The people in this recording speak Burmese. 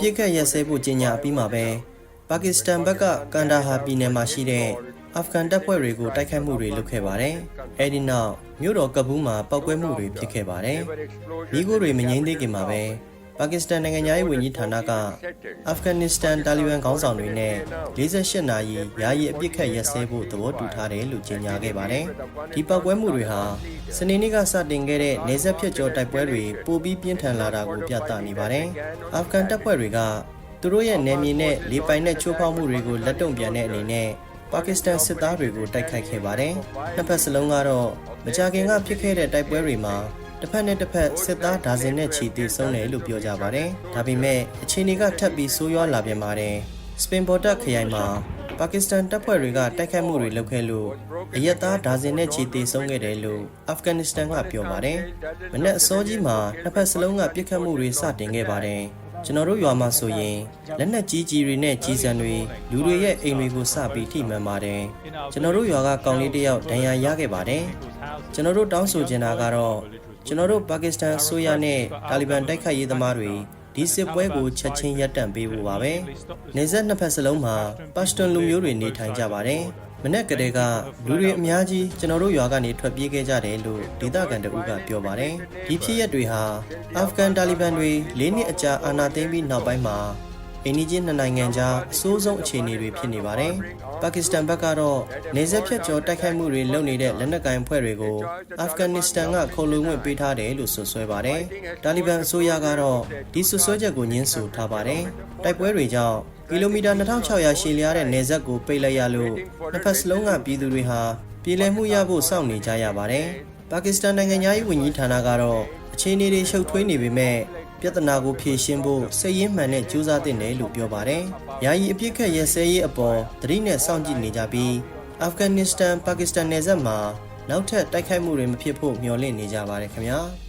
ပြစ်ခတ်ရက်စဲဖို့ကြေညာပြီးမှပဲပါကစ္စတန်ဘက်ကကန်ဒါဟာပြည်နယ်မှာရှိတဲ့အာဖဂန်တပ်ဖွဲ့တွေကိုတိုက်ခိုက်မှုတွေလုပ်ခဲ့ပါတယ်။အဲဒီနောက်မြို့တော်ကဘူးမှာပောက်ကွဲမှုတွေဖြစ်ခဲ့ပါတယ်။မိခိုးတွေမငြိမ်းသေးခင်မှာပဲ ပါကစ္စတန်နိုင်ငံသားရေးဝန်ကြီးဌာနကအာဖဂန်နစ္စတန်တာလီဘန်ခေါင်းဆောင်တွေနဲ့48နာရီယာယီအပြစ်ခတ်ရက်စဲဖို့သဘောတူထားတယ်လို့ကြေညာခဲ့ပါတယ်။ဒီပောက်ကွဲမှုတွေဟာစနေနေ့ကစတင်ခဲ့တဲ့နေဆက်ဖြတ်ကျော်တိုက်ပွဲတွေပိုပြီးပြင်းထန်လာတာကိုပြသနေပါတယ်။အာဖဂန်တပ်ဖွဲ့တွေကသူတို့ရဲ့နယ်မြေနဲ့လေပိုင်နဲ့ချိုးဖောက်မှုတွေကိုလက်တုံ့ပြန်တဲ့အနေနဲ့ပါကစ္စတန်စစ်သားတွေကိုတိုက်ခိုက်ခဲ့ပါတယ်။နှစ်ဖက်စလုံးကတော့မကြာခင်ကဖြစ်ခဲ့တဲ့တိုက်ပွဲတွေမှာ တစ်ဖက်နဲ့တစ်ဖက်စစ်သားဒါဇင်နဲ့ချီတေဆုံးတယ်လို့ပြောကြပါတယ်။ဒါပေမဲ့အခြေအနေကထပ်ပြီးဆိုးရွားလာပြန်ပါတယ်။စပင်ဘော်တက်ခရိုင်မှာပါကစ္စတန်တပ်ဖွဲ့တွေကတိုက်ခိုက်မှုတွေလုပ်ခဲ့လို့အရက်သားဒါဇင်နဲ့ချီတေဆုံးခဲ့တယ်လို့အာဖဂန်နစ္စတန်ကပြောပါတယ်။မနေ့အစောကြီးမှာနှစ်ဖက်စလုံးကပြစ်ခတ်မှုတွေစတင်ခဲ့ပါတယ်။ကျွန်တော်တို့ရွာမှာဆိုရင်လက်နက်ကြီးကြီးတွေနဲ့ကြီးစံတွေလူတွေရဲ့အိမ်တွေကိုစပြီးထိမှန်ပါတယ်ကျွန်တော်တို့ရွာကကောင်လေးတစ်ယောက်ဒဏ်ရာရခဲ့ပါတယ်ကျွန်တော်တို့တောင်းဆိုချင်တာကတော့ ကျွန်တော်တို့ပါကစ္စတန်အစိုးရနဲ့တာလီဘန်တိုက်ခိုက်ရေးသမားတွေဒီစစ်ပွဲကိုချက်ချင်းရပ်တန့်ပေးဖို့ပါပဲနေဆက်နှစ်ဖက်စလုံးမှာပတ်စတွန်လူမျိုးတွေနေထိုင်ကြပါတယ်မနေ့ကတည်းကလူတွေအများကြီးကျွန်တော်တို့ရွာကနေထွက်ပြေးခဲ့ကြတယ်လို့ဒေသခံတအုပ်ကပြောပါတယ်ဒီဖြစ်ရပ်တွေဟာအာဖဂန်တာလီဘန်တွေ၄နှစ်အကြာအာဏာသိမ်းပြီးနောက်ပိုင်းမှာ အိန္ဒိချင်းနှစ်နိုင်ငံကြားအဆိုးဆုံးအခြေအနေတွေဖြစ်နေပါတယ်ပါကစ္စတန်ဘက်ကတော့နေဆက်ဖြတ်ကျော်တိုက်ခိုက်မှုတွေလုပ်နေတဲ့လက်နက်ကိုင်အဖွဲ့တွေကိုအာဖဂန်နစ္စတန်ကခုံလုံဝင်ပေးထားတယ်လို့ဆွဆွဲပါတယ်တာလီဘန်အစိုးရကတော့ဒီဆွဆွဲချက်ကိုညှင်းဆိုထားပါတယ်တိုက်ပွဲတွေကြောင့်ကီလိုမီတာ2600ရှည်လျားတဲ့နေဆက်ကိုပိတ်လိုက်ရလို့နှစ်ဖက်စလုံးကပြည်သူတွေဟာပြည်လည်မှုရဖို့စောင့်နေကြရပါတယ်ပါကစ္စတန်နိုင်ငံသားရေးဝန်ကြီးဌာနကတော့အခြေအနေတွေရှုပ်ထွေးနေပေမဲ့ ပြဿနာကိုဖြေရှင်းဖို့စိတ်ရင်းမှန်နဲ့ကြိုးစားသင့်တယ်လို့ပြောပါတယ်။ယာယီအပြစ်ခတ်ရဲစဲရေးအပေါ်သတိနဲ့စောင့်ကြည့်နေကြပြီးအာဖဂန်နစ္စတန်ပါကစ္စတန်နယ်စပ်မှာနောက်ထပ်တိုက်ခိုက်မှုတွေမဖြစ်ဖို့မျှော်လင့်နေကြပါတယ်ခင်ဗျာ။